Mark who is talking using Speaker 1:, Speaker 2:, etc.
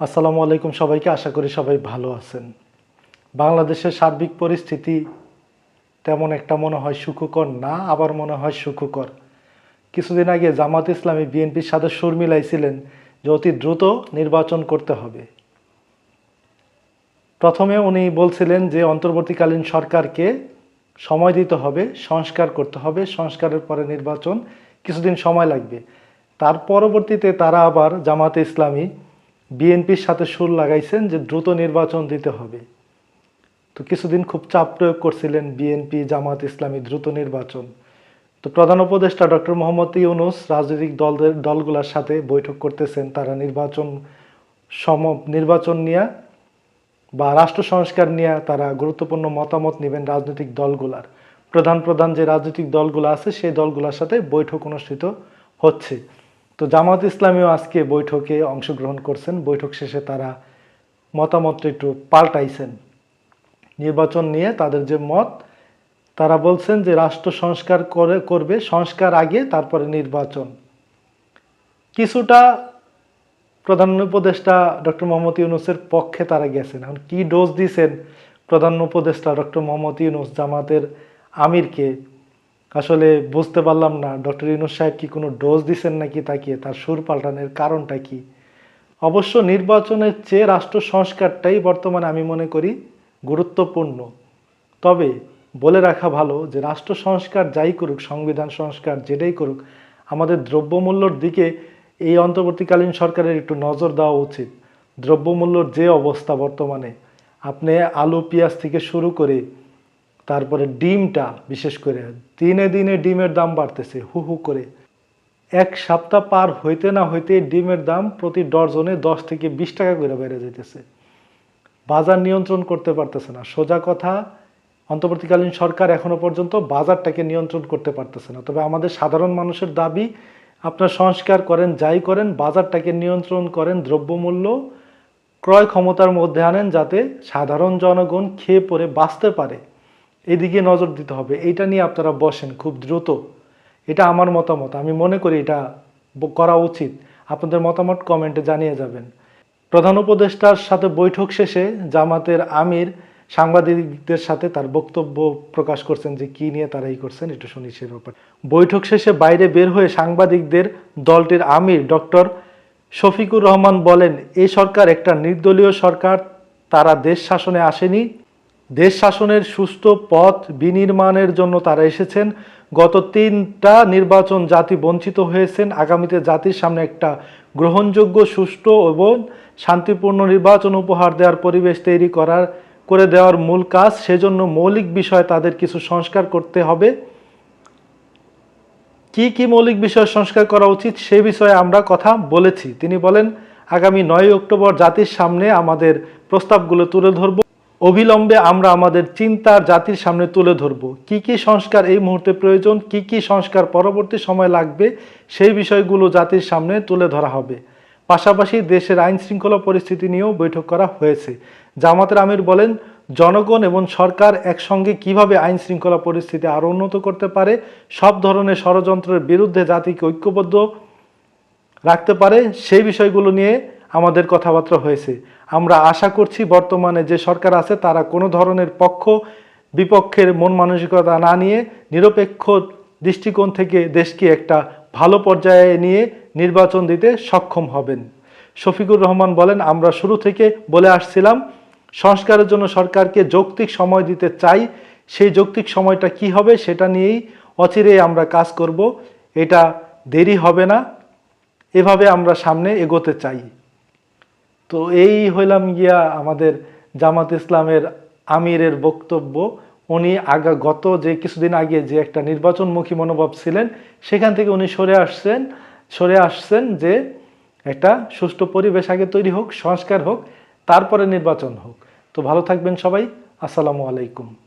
Speaker 1: আসসালামু আলাইকুম সবাইকে, আশা করি সবাই ভালো আছেন। বাংলাদেশের সার্বিক পরিস্থিতি তেমন একটা মনে হয় সুখকর না, আবার মনে হয় সুখকর। কিছুদিন আগে জামাত ইসলামী বিএনপির সাথে সুর মিলাইছিলেন যে অতি দ্রুত নির্বাচন করতে হবে। প্রথমে উনি বলছিলেন যে অন্তর্বর্তীকালীন সরকারকে সময় দিতে হবে, সংস্কার করতে হবে, সংস্কারের পরে নির্বাচন, কিছুদিন সময় লাগবে। তার পরবর্তীতে তারা আবার জামাতে ইসলামী বিএনপির সাথে সুর লাগাইছেন যে দ্রুত নির্বাচন দিতে হবে। তো কিছুদিন খুব চাপ প্রয়োগ করছিলেন বিএনপি, জামাত ইসলামী দ্রুত নির্বাচন। তো প্রধান উপদেষ্টা ডক্টর মোহাম্মদ ইউনুস রাজনৈতিক দলদের, দলগুলোর সাথে বৈঠক করতেছেন। তারা নির্বাচন সম নির্বাচন নিয়ে বা রাষ্ট্র সংস্কার নিয়ে তারা গুরুত্বপূর্ণ মতামত নেবেন রাজনৈতিক দলগুলার। প্রধান প্রধান যে রাজনৈতিক দলগুলো আছে, সেই দলগুলোর সাথে বৈঠক অনুষ্ঠিত হচ্ছে। তো জামাত ইসলামীও আজকে বৈঠকে অংশগ্রহণ করছেন। বৈঠক শেষে তারা মতামতটা একটু পাল্টাইছেন। নির্বাচন নিয়ে তাদের যে মত, তারা বলছেন যে রাষ্ট্র সংস্কার করে, করবে সংস্কার আগে, তারপরে নির্বাচন। কিছুটা প্রধান উপদেষ্টা ডক্টর মোহাম্মদ ইউনুসের পক্ষে তারা গেছেন। এখন কী ডোজ দিছেন প্রধান উপদেষ্টা ডক্টর মোহাম্মদ ইউনুস জামাতের আমিরকে? আসলে বুঝতে পারলাম না, ডক্টর ইউনুস সাহেব কি কোনো ডোজ দিছেন নাকি তাকে তার সুর পাল্টানোর কারণটা কি? অবশ্য নির্বাচনের চেয়ে রাষ্ট্র সংস্কারটাই বর্তমানে আমি মনে করি গুরুত্বপূর্ণ। তবে বলে রাখা ভালো যে রাষ্ট্র সংস্কার যাই করুক, সংবিধান সংস্কার যেটাই করুক, আমাদের দ্রব্যমূল্যর দিকে এই অন্তর্বর্তীকালীন সরকারের একটু নজর দেওয়া উচিত। দ্রব্যমূল্যর যে অবস্থা বর্তমানে, আপনি আলু, পেঁয়াজ থেকে শুরু করে তারপরে ডিমটা, বিশেষ করে দিনে দিনে ডিমের দাম বাড়তেছে, হু হু করে। এক সপ্তাহ পার হইতে না হইতে ডিমের দাম প্রতি ডজনে দশ থেকে বিশ টাকা করে বেড়ে যাইতেছে। বাজার নিয়ন্ত্রণ করতে পারতেছে না। সোজা কথা, অন্তর্বর্তীকালীন সরকার এখনও পর্যন্ত বাজারটাকে নিয়ন্ত্রণ করতে পারতেছে না। তবে আমাদের সাধারণ মানুষের দাবি, আপনার সংস্কার করেন, যাই করেন, বাজারটাকে নিয়ন্ত্রণ করেন, দ্রব্যমূল্য ক্রয় ক্ষমতার মধ্যে আনেন যাতে সাধারণ জনগণ খেয়ে পরে বাঁচতে পারে। এদিকে নজর দিতে হবে। এটা নিয়ে আপনারা বসেন খুব দ্রুত। এটা আমার মতামত। আমি মনে করি এটা করা উচিত। আপনাদের মতামত কমেন্টে জানিয়ে যাবেন। প্রধান উপদেষ্টার সাথে বৈঠক শেষে জামাতের আমির সাংবাদিকদের সাথে তার বক্তব্য প্রকাশ করছেন যে কি নিয়ে তারা এই করছেন, একটু শুনি সে ব্যাপার। বৈঠক শেষে বাইরে বের হয়ে সাংবাদিকদের দলটির আমির ডক্টর শফিকুর রহমান বলেন এই সরকার একটা নির্দলীয় সরকার, তারা দেশ শাসনে আসেনি দেশ শাসনের সুষ্ঠু পথ বিনির্মাণের জন্য তারা এসেছেন। গত তিনটা নির্বাচন জাতি বঞ্চিত হয়েছেন। আগামীতে জাতির সামনে একটা গ্রহণযোগ্য, সুষ্ঠু এবং শান্তিপূর্ণ নির্বাচন উপহার দেওয়ার পরিবেশ তৈরি করার, করে দেওয়ার মূল কাজ। সেজন্য মৌলিক বিষয় তাদের কিছু সংস্কার করতে হবে। কি কি মৌলিক বিষয় সংস্কার করা উচিত সে বিষয়ে আমরা কথা বলেছি। তিনি বলেন, আগামী নয় অক্টোবর জাতির সামনে আমাদের প্রস্তাবগুলো তুলে ধরব। অবিলম্বে আমরা আমাদের চিন্তার জাতির সামনে তুলে ধরব। কি কি সংস্কার এই মুহূর্তে প্রয়োজন? কি কি সংস্কার পরবর্তী সময় লাগবে? সেই বিষয়গুলো জাতির সামনে তুলে ধরা হবে। পাশাপাশি দেশের আইন শৃঙ্খলা পরিস্থিতি নিয়েও বৈঠক করা হয়েছে। জামাতের আমির বলেন, জনগণ এবং সরকার একসঙ্গে কীভাবে আইন শৃঙ্খলা পরিস্থিতি আরও উন্নত করতে পারে, সব ধরনের ষড়যন্ত্রের বিরুদ্ধে জাতিকে ঐক্যবদ্ধ রাখতে পারে, সেই বিষয়গুলো নিয়ে আমাদের কথাবার্তা হয়েছে। আমরা আশা করছি বর্তমানে যে সরকার আছে, তারা কোনো ধরনের পক্ষ, বিপক্ষের মন মানসিকতা না নিয়ে নিরপেক্ষ দৃষ্টিকোণ থেকে দেশকে একটা ভালো পর্যায়ে নিয়ে নির্বাচন দিতে সক্ষম হবেন। শফিকুর রহমান বলেন, আমরা শুরু থেকে বলে আসছিলাম, সংস্কারের জন্য সরকারকে যৌক্তিক সময় দিতে চাই। সেই যৌক্তিক সময়টা কি হবে সেটা নিয়েই অচিরেই আমরা কাজ করব। এটা দেরি হবে না। এভাবে আমরা সামনে এগোতে চাই। তো এই হইলাম গিয়া আমাদের জামাত ইসলামের আমিরের বক্তব্য। উনি আগা গত যে কিছুদিন আগে যে একটা নির্বাচনমুখী মনোভাব ছিলেন, সেখান থেকে উনি সরে আসছেন সরে আসছেন যে একটা সুষ্ঠু পরিবেশ আগে তৈরি হোক, সংস্কার হোক, তারপরে নির্বাচন হোক। তো ভালো থাকবেন সবাই। আসসালামু আলাইকুম।